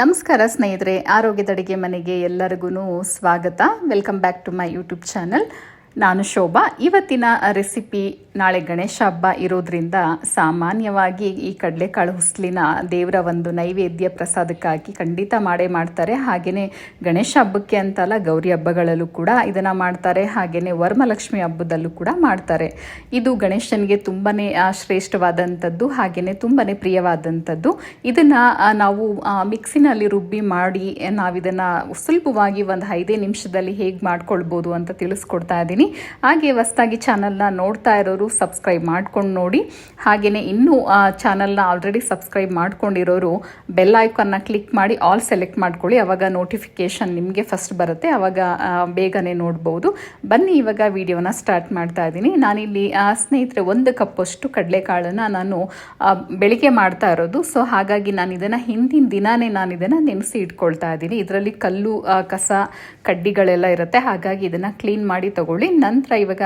ನಮಸ್ಕಾರ ಸ್ನೇಹಿತರೆ, ಆರೋಗ್ಯದ ಅಡುಗೆ ಮನೆಗೆ ಎಲ್ಲರಿಗೂ ಸ್ವಾಗತ. Welcome back to my YouTube channel ನಾನು ಶೋಭಾ. ಇವತ್ತಿನ ರೆಸಿಪಿ ನಾಳೆ ಗಣೇಶ ಹಬ್ಬ ಇರೋದ್ರಿಂದ ಸಾಮಾನ್ಯವಾಗಿ ಈ ಕಡಲೆಕಾಳು ಹುಸ್ಲಿನ ದೇವರ ಒಂದು ನೈವೇದ್ಯ ಪ್ರಸಾದಕ್ಕಾಗಿ ಖಂಡಿತ ಮಾಡೇ ಮಾಡ್ತಾರೆ. ಹಾಗೆಯೇ ಗಣೇಶ ಹಬ್ಬಕ್ಕೆ ಅಂತಲ್ಲ ಗೌರಿ ಹಬ್ಬಗಳಲ್ಲೂ ಕೂಡ ಇದನ್ನು ಮಾಡ್ತಾರೆ. ಹಾಗೆಯೇ ವರ್ಮಲಕ್ಷ್ಮಿ ಹಬ್ಬದಲ್ಲೂ ಕೂಡ ಮಾಡ್ತಾರೆ. ಇದು ಗಣೇಶನಿಗೆ ತುಂಬಾ ಶ್ರೇಷ್ಠವಾದಂಥದ್ದು ಹಾಗೆಯೇ ತುಂಬಾ ಪ್ರಿಯವಾದಂಥದ್ದು. ಇದನ್ನು ನಾವು ಮಿಕ್ಸಿನಲ್ಲಿ ರುಬ್ಬಿ ಮಾಡಿ ನಾವಿದನ್ನು ಸುಲಭವಾಗಿ ಒಂದು ಐದೇ ನಿಮಿಷದಲ್ಲಿ ಹೇಗೆ ಮಾಡ್ಕೊಳ್ಬೋದು ಅಂತ ತಿಳಿಸ್ಕೊಡ್ತಾ ಇದ್ದೀನಿ. ಹಾಗೆ ಹೊಸ್ದಾಗಿ ಚಾನಲ್ನ ನೋಡ್ತಾ ಇರೋರು ಸಬ್ಸ್ಕ್ರೈಬ್ ಮಾಡ್ಕೊಂಡು ನೋಡಿ. ಹಾಗೆಯೇ ಇನ್ನೂ ಚಾನಲ್ನ ಆಲ್ರೆಡಿ ಸಬ್ಸ್ಕ್ರೈಬ್ ಮಾಡ್ಕೊಂಡಿರೋರು ಬೆಲ್ ಐಕನ್ನ ಕ್ಲಿಕ್ ಮಾಡಿ ಆಲ್ ಸೆಲೆಕ್ಟ್ ಮಾಡ್ಕೊಳ್ಳಿ. ಅವಾಗ ನೋಟಿಫಿಕೇಷನ್ ನಿಮಗೆ ಫಸ್ಟ್ ಬರುತ್ತೆ. ಅವಾಗ ಬೇಗನೆ ನೋಡ್ಬೋದು. ಬನ್ನಿ, ಇವಾಗ ವಿಡಿಯೋನ ಸ್ಟಾರ್ಟ್ ಮಾಡ್ತಾ ಇದ್ದೀನಿ. ನಾನಿಲ್ಲಿ ಸ್ನೇಹಿತರೆ, ಒಂದು ಕಪ್ಪಷ್ಟು ಕಡಲೆಕಾಳನ್ನು ನಾನು ಬೆಳಿಗ್ಗೆ ಮಾಡ್ತಾ ಇರೋದು. ಸೊ ಹಾಗಾಗಿ ನಾನು ಇದನ್ನು ಹಿಂದಿನ ದಿನಾನೇ ನಾನು ಇದನ್ನು ನೆನೆಸಿ ಇಟ್ಕೊಳ್ತಾ ಇದ್ದೀನಿ. ಇದರಲ್ಲಿ ಕಲ್ಲು ಕಸ, ಕಡ್ಡಿಗಳೆಲ್ಲ ಇರುತ್ತೆ. ಹಾಗಾಗಿ ಇದನ್ನು ಕ್ಲೀನ್ ಮಾಡಿ ತಗೊಳ್ಳಿ. ನಂತರ ಇವಾಗ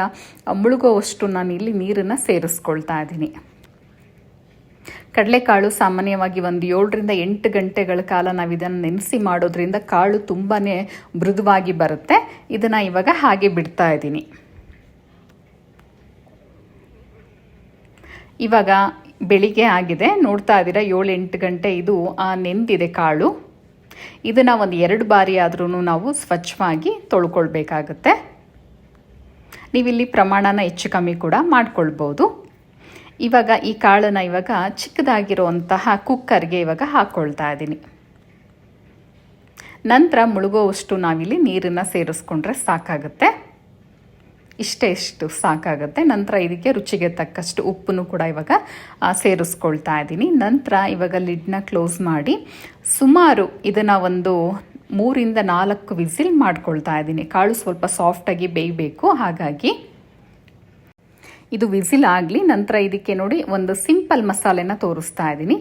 ಮುಳುಗೋವಷ್ಟು ನಾನು ನೀರನ್ನು ಸೇರಿಸ್ಕೊಳ್ತಾ ಇದ್ದೀನಿ. ಕಡಲೆಕಾಳು ಸಾಮಾನ್ಯವಾಗಿ ಒಂದು ಏಳರಿಂದ ಎಂಟು ಗಂಟೆಗಳ ಕಾಲ ನಾವು ಇದನ್ನು ನೆನೆಸಿ ಮಾಡೋದ್ರಿಂದ ಕಾಳು ತುಂಬಾ ಮೃದುವಾಗಿ ಬರುತ್ತೆ. ಇದನ್ನು ಇವಾಗ ಹಾಗೆ ಬಿಡ್ತಾ ಇದ್ದೀನಿ. ಇವಾಗ ಬೆಳಿಗ್ಗೆ ಆಗಿದೆ. ನೋಡ್ತಾ ಇದ್ದೀರಾ ಏಳು ಎಂಟು ಗಂಟೆ ಇದು ಆ, ನೆಂದಿದೆ ಕಾಳು. ಇದನ್ನು ಒಂದು ಎರಡು ಬಾರಿ ಆದ್ರೂ ನಾವು ಸ್ವಚ್ಛವಾಗಿ ತೊಳ್ಕೊಳ್ಬೇಕಾಗತ್ತೆ. ನೀವಿಲ್ಲಿ ಪ್ರಮಾಣನ ಹೆಚ್ಚು ಕಮ್ಮಿ ಕೂಡ ಮಾಡ್ಕೊಳ್ಬೋದು. ಇವಾಗ ಈ ಕಾಳನ್ನು ಇವಾಗ ಚಿಕ್ಕದಾಗಿರುವಂತಹ ಕುಕ್ಕರ್ಗೆ ಇವಾಗ ಹಾಕ್ಕೊಳ್ತಾ ಇದ್ದೀನಿ. ನಂತರ ಮುಳುಗೋವಷ್ಟು ನಾವಿಲ್ಲಿ ನೀರನ್ನು ಸೇರಿಸ್ಕೊಂಡ್ರೆ ಸಾಕಾಗುತ್ತೆ. ಇಷ್ಟೇ ಇಷ್ಟು ಸಾಕಾಗುತ್ತೆ. ನಂತರ ಇದಕ್ಕೆ ರುಚಿಗೆ ತಕ್ಕಷ್ಟು ಉಪ್ಪನ್ನು ಕೂಡ ಇವಾಗ ಸೇರಿಸ್ಕೊಳ್ತಾ ಇದ್ದೀನಿ. ನಂತರ ಇವಾಗ ಲಿಡ್ನ ಕ್ಲೋಸ್ ಮಾಡಿ ಸುಮಾರು ಇದನ್ನು ಒಂದು ಮೂರಿಂದ ನಾಲ್ಕು ವಿಸಿಲ್ ಮಾಡ್ಕೊಳ್ತಾ ಇದ್ದೀನಿ. ಕಾಳು ಸ್ವಲ್ಪ ಸಾಫ್ಟಾಗಿ ಬೇಯಬೇಕು. ಹಾಗಾಗಿ ಇದು ವಿಸಿಲ್ ಆಗಲಿ, ನಂತರ ಇದಕ್ಕೆ ನೋಡಿ ಒಂದು ಸಿಂಪಲ್ ಮಸಾಲೆನ ತೋರಿಸ್ತಾ ಇದ್ದೀನಿ.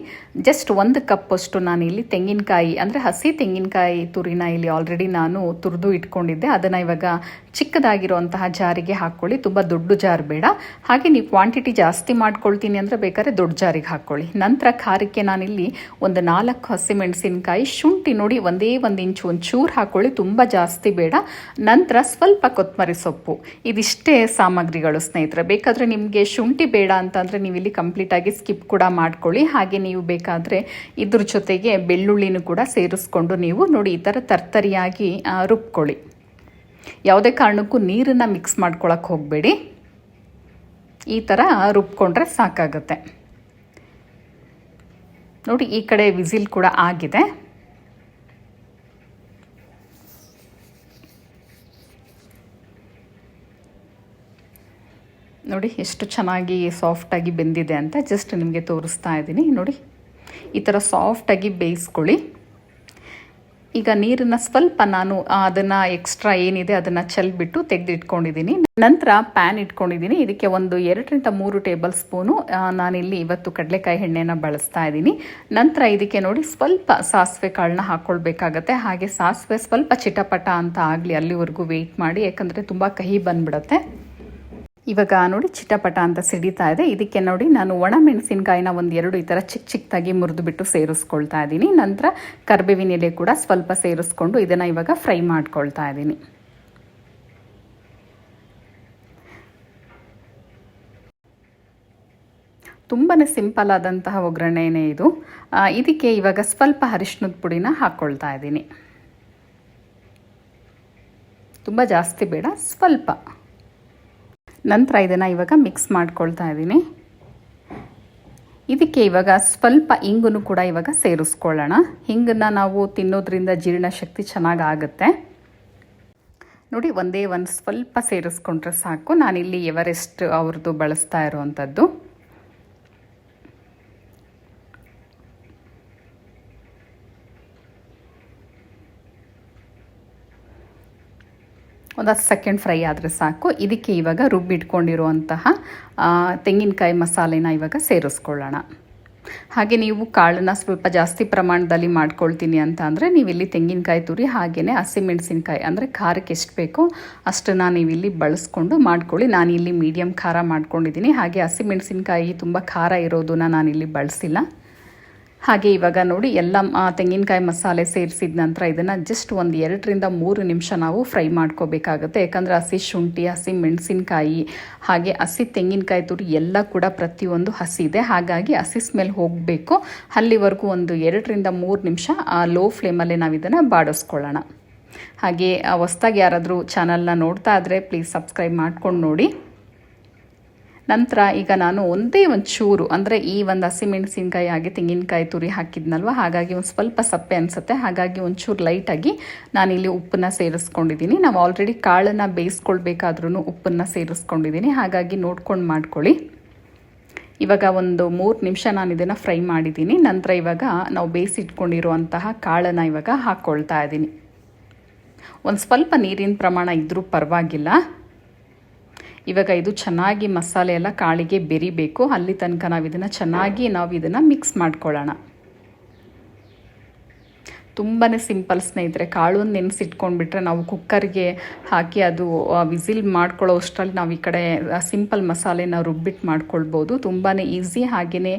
ಜಸ್ಟ್ ಒಂದು ಕಪ್ಪಷ್ಟು ನಾನು ಇಲ್ಲಿ ತೆಂಗಿನಕಾಯಿ, ಅಂದರೆ ಹಸಿ ತೆಂಗಿನಕಾಯಿ ತುರಿನ ಇಲ್ಲಿ ಆಲ್ರೆಡಿ ನಾನು ತುರಿದು ಇಟ್ಕೊಂಡಿದ್ದೆ. ಅದನ್ನು ಇವಾಗ ಚಿಕ್ಕದಾಗಿರುವಂತಹ ಜಾರಿಗೆ ಹಾಕ್ಕೊಳ್ಳಿ ತುಂಬ ದೊಡ್ಡ ಜಾರ್ ಬೇಡ. ಹಾಗೆ ನೀವು ಕ್ವಾಂಟಿಟಿ ಜಾಸ್ತಿ ಮಾಡ್ಕೊಳ್ತೀನಿ ಅಂದರೆ ಬೇಕಾದ್ರೆ ದೊಡ್ಡ ಜಾರಿಗೆ ಹಾಕ್ಕೊಳ್ಳಿ ನಂತರ ಖಾರಕ್ಕೆ ನಾನಿಲ್ಲಿ ಒಂದು ನಾಲ್ಕು ಹಸಿಮೆಣಸಿನಕಾಯಿ ಶುಂಠಿ ನೋಡಿ ಒಂದೇ ಒಂದು ಇಂಚು ಒಂದು ಚೂರು ಹಾಕ್ಕೊಳ್ಳಿ ತುಂಬ ಜಾಸ್ತಿ ಬೇಡ. ನಂತರ ಸ್ವಲ್ಪ ಕೊತ್ತಂಬರಿ ಸೊಪ್ಪು. ಇದಿಷ್ಟೇ ಸಾಮಗ್ರಿಗಳು ಸ್ನೇಹಿತರೆ. ಬೇಕಾದರೆ ನಿಮಗೆ ಶುಂಠಿ ಬೇಡ ಅಂತಂದರೆ ನೀವು ಇಲ್ಲಿ ಕಂಪ್ಲೀಟಾಗಿ ಸ್ಕಿಪ್ ಕೂಡ ಮಾಡ್ಕೊಳ್ಳಿ. ಹಾಗೆ ನೀವು ಬೇಕಾದರೆ ಇದ್ರ ಜೊತೆಗೆ ಬೆಳ್ಳುಳ್ಳಿನೂ ಕೂಡ ಸೇರಿಸ್ಕೊಂಡು ನೀವು ನೋಡಿ ಈ ಥರ ತರ್ತರಿಯಾಗಿ ರುಬ್ಕೊಳ್ಳಿ. ಯಾವುದೇ ಕಾರಣಕ್ಕೂ ನೀರನ್ನು ಮಿಕ್ಸ್ ಮಾಡ್ಕೊಳಕ್ಕೆ ಹೋಗಬೇಡಿ. ಈ ಥರ ರುಬ್ಕೊಂಡ್ರೆ ಸಾಕಾಗುತ್ತೆ. ನೋಡಿ, ಈ ಕಡೆ ವಿಸಿಲ್ ಕೂಡ ಆಗಿದೆ. ನೋಡಿ, ಎಷ್ಟು ಚೆನ್ನಾಗಿ ಸಾಫ್ಟಾಗಿ ಬೆಂದಿದೆ ಅಂತ ಜಸ್ಟ್ ನಿಮಗೆ ತೋರಿಸ್ತಾ ಇದ್ದೀನಿ. ನೋಡಿ, ಈ ಥರ ಸಾಫ್ಟಾಗಿ ಬೇಯಿಸ್ಕೊಳ್ಳಿ. ಈಗ ನೀರನ್ನು ಸ್ವಲ್ಪ ನಾನು ಅದನ್ನು ಎಕ್ಸ್ಟ್ರಾ ಏನಿದೆ ಅದನ್ನು ಚೆಲ್ಬಿಟ್ಟು ತೆಗೆದಿಟ್ಕೊಂಡಿದ್ದೀನಿ. ನಂತರ ಪ್ಯಾನ್ ಇಟ್ಕೊಂಡಿದ್ದೀನಿ. ಇದಕ್ಕೆ ಒಂದು ಎರಡರಿಂದ ಮೂರು ಟೇಬಲ್ ಸ್ಪೂನು ನಾನಿಲ್ಲಿ ಇವತ್ತು ಕಡಲೆಕಾಯಿ ಎಣ್ಣೆನ ಬಳಸ್ತಾ ಇದ್ದೀನಿ. ನಂತರ ಇದಕ್ಕೆ ನೋಡಿ ಸ್ವಲ್ಪ ಸಾಸಿವೆ ಕಾಳನ್ನ ಹಾಕ್ಕೊಳ್ಬೇಕಾಗತ್ತೆ ಹಾಗೆ ಸಾಸಿವೆ ಸ್ವಲ್ಪ ಚಿಟಪಟ ಅಂತ ಆಗಲಿ ಅಲ್ಲಿವರೆಗೂ ವೆಯ್ಟ್ ಮಾಡಿ. ಯಾಕಂದರೆ ತುಂಬ ಕಹಿ ಬಂದ್ಬಿಡುತ್ತೆ. ಇವಾಗ ನೋಡಿ ಚಿಟಪಟ ಅಂತ ಸಿಡಿತಾ ಇದೆ. ಇದಕ್ಕೆ ನೋಡಿ ನಾನು ಒಣ ಮೆಣಸಿನಕಾಯಿನ ಒಂದು ಎರಡು ಈ ಥರ ಚಿಕ್ಕ ಚಿಕ್ಕದಾಗಿ ಮುರಿದುಬಿಟ್ಟು ಸೇರಿಸ್ಕೊಳ್ತಾ ಇದ್ದೀನಿ ನಂತರ ಕರ್ಬೇವಿನ ಎಲೆ ಕೂಡ ಸ್ವಲ್ಪ ಸೇರಿಸ್ಕೊಂಡು ಇದನ್ನು ಇವಾಗ ಫ್ರೈ ಮಾಡ್ಕೊಳ್ತಾ ಇದ್ದೀನಿ ತುಂಬಾ ಸಿಂಪಲ್ ಆದಂತಹ ಒಗ್ಗರಣೆನೇ ಇದು. ಇದಕ್ಕೆ ಇವಾಗ ಸ್ವಲ್ಪ ಅರಿಶಿನದ ಪುಡಿನ ಹಾಕ್ಕೊಳ್ತಾ ಇದ್ದೀನಿ ತುಂಬ ಜಾಸ್ತಿ ಬೇಡ, ಸ್ವಲ್ಪ. ನಂತರ ಇದನ್ನು ಇವಾಗ ಮಿಕ್ಸ್ ಮಾಡ್ಕೊಳ್ತಾ ಇದ್ದೀನಿ. ಇದಕ್ಕೆ ಇವಾಗ ಸ್ವಲ್ಪ ಹಿಂಗನ್ನು ಕೂಡ ಇವಾಗ ಸೇರಿಸ್ಕೊಳ್ಳೋಣ. ಹಿಂಗನ್ನು ನಾವು ತಿನ್ನೋದ್ರಿಂದ ಜೀರ್ಣಶಕ್ತಿ ಚೆನ್ನಾಗಿ ಆಗುತ್ತೆ ನೋಡಿ, ಒಂದೇ ಒಂದು ಸ್ವಲ್ಪ ಸೇರಿಸ್ಕೊಂಡ್ರೆ ಸಾಕು. ನಾನಿಲ್ಲಿ ಎವರೆಸ್ಟ್ ಅವ್ರದ್ದು ಬಳಸ್ತಾ ಇರೋವಂಥದ್ದು ಒಂದು ಹತ್ತು ಸೆಕೆಂಡ್ ಫ್ರೈ ಆದರೆ ಸಾಕು. ಇದಕ್ಕೆ ಇವಾಗ ರುಬ್ಬಿಟ್ಕೊಂಡಿರುವಂತಹ ತೆಂಗಿನಕಾಯಿ ಮಸಾಲೆನ ಇವಾಗ ಸೇರಿಸ್ಕೊಳ್ಳೋಣ. ಹಾಗೆ ನೀವು ಕಾಳನ್ನ ಸ್ವಲ್ಪ ಜಾಸ್ತಿ ಪ್ರಮಾಣದಲ್ಲಿ ಮಾಡ್ಕೊಳ್ತೀನಿ ಅಂತ ಅಂದರೆ ನೀವಿಲ್ಲಿ ತೆಂಗಿನಕಾಯಿ ತುರಿ ಹಾಗೆಯೇ ಹಸಿಮೆಣಸಿನ್ಕಾಯಿ ಅಂದರೆ ಖಾರಕ್ಕೆ ಎಷ್ಟು ಬೇಕೋ ಅಷ್ಟನ್ನು ನೀವಿಲ್ಲಿ ಬಳಸ್ಕೊಂಡು ಮಾಡ್ಕೊಳ್ಳಿ. ನಾನಿಲ್ಲಿ ಮೀಡಿಯಮ್ ಖಾರ ಮಾಡ್ಕೊಂಡಿದ್ದೀನಿ. ಹಾಗೆ ಹಸಿಮೆಣಸಿನ್ಕಾಯಿ ತುಂಬ ಖಾರ ಇರೋದನ್ನ ನಾನಿಲ್ಲಿ ಬಳಸಿಲ್ಲ. ಹಾಗೆ ಇವಾಗ ನೋಡಿ ಎಲ್ಲ ತೆಂಗಿನಕಾಯಿ ಮಸಾಲೆ ಸೇರಿಸಿದ ನಂತರ ಇದನ್ನು ಜಸ್ಟ್ ಒಂದು ಎರಡರಿಂದ ಮೂರು ನಿಮಿಷ ನಾವು ಫ್ರೈ ಮಾಡ್ಕೋಬೇಕಾಗುತ್ತೆ. ಯಾಕಂದರೆ ಹಸಿ ಶುಂಠಿ, ಹಸಿ ಮೆಣಸಿನಕಾಯಿ, ಹಾಗೆ ಹಸಿ ತೆಂಗಿನಕಾಯಿ ತುರಿ ಎಲ್ಲ ಕೂಡ ಪ್ರತಿಯೊಂದು ಹಸಿ ಇದೆ. ಹಾಗಾಗಿ ಹಸಿ ಸ್ಮೆಲ್ ಹೋಗಬೇಕು. ಅಲ್ಲಿವರೆಗೂ ಒಂದು ಎರಡರಿಂದ ಮೂರು ನಿಮಿಷ ಲೋ ಫ್ಲೇಮಲ್ಲೇ ನಾವು ಇದನ್ನು ಬಾಡಿಸ್ಕೊಳ್ಳೋಣ. ಹಾಗೆ ಹೊಸ್ದಾಗಿ ಯಾರಾದರೂ ಚಾನಲ್ನ ನೋಡ್ತಾ ಇದ್ದರೆ ಪ್ಲೀಸ್ ಸಬ್ಸ್ಕ್ರೈಬ್ ಮಾಡ್ಕೊಂಡು ನೋಡಿ. ನಂತರ ಈಗ ನಾನು ಒಂದೇ ಒಂದು ಚೂರು, ಅಂದರೆ ಈ ಒಂದು ಹಸಿಮೆಣಸಿನ್ಕಾಯಿ ಹಾಗೆ ತೆಂಗಿನಕಾಯಿ ತುರಿ ಹಾಕಿದ್ನಲ್ವ? ಹಾಗಾಗಿ ಒಂದು ಸ್ವಲ್ಪ ಸಪ್ಪೆ ಅನಿಸುತ್ತೆ. ಹಾಗಾಗಿ ಒಂಚೂರು ಲೈಟಾಗಿ ನಾನಿಲ್ಲಿ ಉಪ್ಪನ್ನ ಸೇರಿಸ್ಕೊಂಡಿದ್ದೀನಿ. ನಾವು ಆಲ್ರೆಡಿ ಕಾಳನ್ನು ಬೇಯಿಸ್ಕೊಳ್ಬೇಕಾದ್ರೂ ಉಪ್ಪನ್ನು ಸೇರಿಸ್ಕೊಂಡಿದ್ದೀನಿ. ಹಾಗಾಗಿ ನೋಡ್ಕೊಂಡು ಮಾಡ್ಕೊಳ್ಳಿ. ಇವಾಗ ಒಂದು ಮೂರು ನಿಮಿಷ ನಾನು ಇದನ್ನು ಫ್ರೈ ಮಾಡಿದ್ದೀನಿ. ನಂತರ ಇವಾಗ ನಾವು ಬೇಯಿಸಿಟ್ಕೊಂಡಿರುವಂತಹ ಕಾಳನ್ನು ಇವಾಗ ಹಾಕ್ಕೊಳ್ತಾ ಇದ್ದೀನಿ ಒಂದು ಸ್ವಲ್ಪ ನೀರಿನ ಪ್ರಮಾಣ ಇದ್ದರೂ ಪರವಾಗಿಲ್ಲ. ಇವಾಗ ಇದು ಚೆನ್ನಾಗಿ ಮಸಾಲೆ ಎಲ್ಲ ಕಾಳಿಗೆ ಬೆರಿಬೇಕು. ಅಲ್ಲಿ ತನಕ ನಾವು ಇದನ್ನು ಚೆನ್ನಾಗಿ ನಾವು ಇದನ್ನು ಮಿಕ್ಸ್ ಮಾಡ್ಕೊಳ್ಳೋಣ. ತುಂಬಾ ಸಿಂಪಲ್ ಸ್ನೇಹಿತರೆ ಕಾಳು ನೆನೆಸಿಟ್ಕೊಂಡ್ಬಿಟ್ರೆ ನಾವು ಕುಕ್ಕರ್ಗೆ ಹಾಕಿ ಅದು ವಿಸಿಲ್ ಮಾಡ್ಕೊಳ್ಳೋ ಅಷ್ಟರಲ್ಲಿ ನಾವು ಈ ಕಡೆ ಸಿಂಪಲ್ ಮಸಾಲೆನ ರುಬ್ಬಿಟ್ಟು ಮಾಡ್ಕೊಳ್ಬೋದು. ತುಂಬಾ ಈಸಿ ಹಾಗೆಯೇ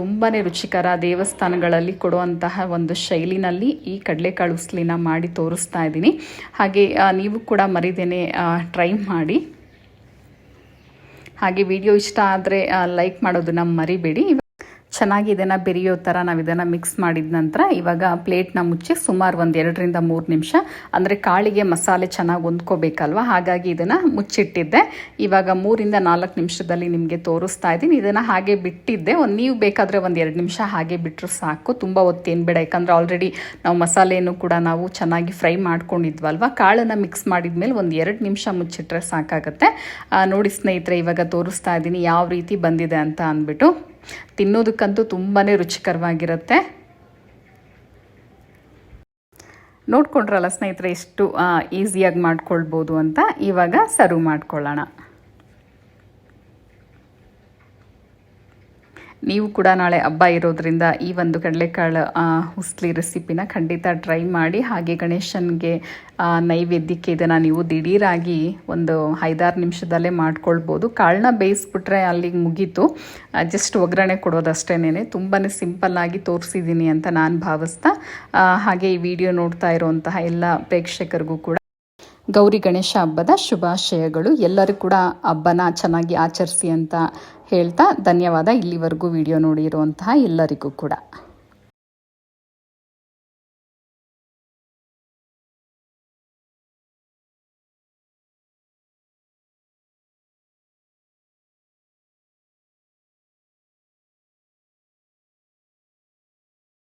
ತುಂಬಾ ರುಚಿಕರ ದೇವಸ್ಥಾನಗಳಲ್ಲಿ ಕೊಡುವಂತಹ ಒಂದು ಶೈಲಿನಲ್ಲಿ ಈ ಕಡಲೆಕಾಳು ಉಸ್ಲಿನ ಮಾಡಿ ತೋರಿಸ್ತಾ ಇದ್ದೀನಿ. ಹಾಗೆ ನೀವು ಕೂಡ ಮರಿದೇನೆ ಟ್ರೈ ಮಾಡಿ. ಹಾಗೆ ವಿಡಿಯೋ ಇಷ್ಟ ಆದರೆ ಲೈಕ್ ಮಾಡೋದನ್ನ ಮರಿಬೇಡಿ. ಚೆನ್ನಾಗಿ ಇದನ್ನು ಬೆರೆಯೋ ಥರ ನಾವು ಇದನ್ನು ಮಿಕ್ಸ್ ಮಾಡಿದ ನಂತರ ಇವಾಗ ಪ್ಲೇಟ್ನ ಮುಚ್ಚಿ ಸುಮಾರು ಒಂದು ಎರಡರಿಂದ ಮೂರು ನಿಮಿಷ, ಅಂದರೆ ಕಾಳಿಗೆ ಮಸಾಲೆ ಚೆನ್ನಾಗಿ ಹೊಂದ್ಕೋಬೇಕಲ್ವ? ಹಾಗಾಗಿ ಇದನ್ನು ಮುಚ್ಚಿಟ್ಟಿದ್ದೆ. ಇವಾಗ ಮೂರಿಂದ ನಾಲ್ಕು ನಿಮಿಷದಲ್ಲಿ ನಿಮಗೆ ತೋರಿಸ್ತಾ ಇದ್ದೀನಿ. ಇದನ್ನು ಹಾಗೆ ಬಿಟ್ಟಿದ್ದೆ. ಒಂದು ನೀವು ಬೇಕಾದರೆ ಒಂದು ಎರಡು ನಿಮಿಷ ಹಾಗೆ ಬಿಟ್ಟರು ಸಾಕು. ತುಂಬ ಹೊತ್ತೇನು ಬೇಡ. ಯಾಕಂದರೆ ಆಲ್ರೆಡಿ ನಾವು ಮಸಾಲೆಯನ್ನು ಕೂಡ ನಾವು ಚೆನ್ನಾಗಿ ಫ್ರೈ ಮಾಡ್ಕೊಂಡಿದ್ವಲ್ವ? ಕಾಳನ್ನು ಮಿಕ್ಸ್ ಮಾಡಿದ್ಮೇಲೆ ಒಂದು ಎರಡು ನಿಮಿಷ ಮುಚ್ಚಿಟ್ರೆ ಸಾಕಾಗುತ್ತೆ. ನೋಡಿ ಸ್ನೇಹಿತರೆ, ಇವಾಗ ತೋರಿಸ್ತಾ ಇದ್ದೀನಿ ಯಾವ ರೀತಿ ಬಂದಿದೆ ಅಂತ ಅಂದ್ಬಿಟ್ಟು. ತಿನ್ನೋದಕ್ಕಂತೂ ತುಂಬಾ ರುಚಿಕರವಾಗಿರುತ್ತೆ. ನೋಡ್ಕೊಂಡ್ರಲ್ಲ ಸ್ನೇಹಿತರೆ ಎಷ್ಟು ಈಸಿಯಾಗಿ ಮಾಡ್ಕೊಳ್ಬೋದು ಅಂತ. ಇವಾಗ ಸರ್ವ್ ಮಾಡ್ಕೊಳ್ಳೋಣ. ನೀವು ಕೂಡ ನಾಳೆ ಹಬ್ಬ ಇರೋದ್ರಿಂದ ಈ ಒಂದು ಕಡಲೆಕಾಳು ಹುಸ್ಲಿ ರೆಸಿಪಿನ ಖಂಡಿತ ಟ್ರೈ ಮಾಡಿ, ಹಾಗೆ ಗಣೇಶನಿಗೆ ನೈವೇದ್ಯಕ್ಕೆ ಇದನ್ನು ನೀವು ದಿಢೀರಾಗಿ ಒಂದು ಐದಾರು ನಿಮಿಷದಲ್ಲೇ ಮಾಡ್ಕೊಳ್ಬೋದು. ಕಾಳನ್ನ ಬೇಯಿಸ್ಬಿಟ್ರೆ ಅಲ್ಲಿಗೆ ಮುಗೀತು. ಜಸ್ಟ್ ಒಗ್ಗರಣೆ ಕೊಡೋದಷ್ಟೇನೆ ತುಂಬಾ ಸಿಂಪಲ್ಲಾಗಿ ತೋರಿಸಿದ್ದೀನಿ ಅಂತ ನಾನು ಭಾವಿಸ್ತಾ ಹಾಗೆ ಈ ವಿಡಿಯೋ ನೋಡ್ತಾ ಇರುವಂತಹ ಎಲ್ಲ ಪ್ರೇಕ್ಷಕರಿಗೂ ಕೂಡ. ಗೌರಿ ಗಣೇಶ ಹಬ್ಬದ ಶುಭಾಶಯಗಳು. ಎಲ್ಲರೂ ಕೂಡ ಹಬ್ಬನ ಚೆನ್ನಾಗಿ ಆಚರಿಸಿ ಅಂತ ಹೇಳ್ತಾ ಧನ್ಯವಾದ. ಇಲ್ಲಿವರೆಗೂ ವಿಡಿಯೋ ನೋಡಿರುವಂತಹ ಎಲ್ಲರಿಗೂ ಕೂಡ.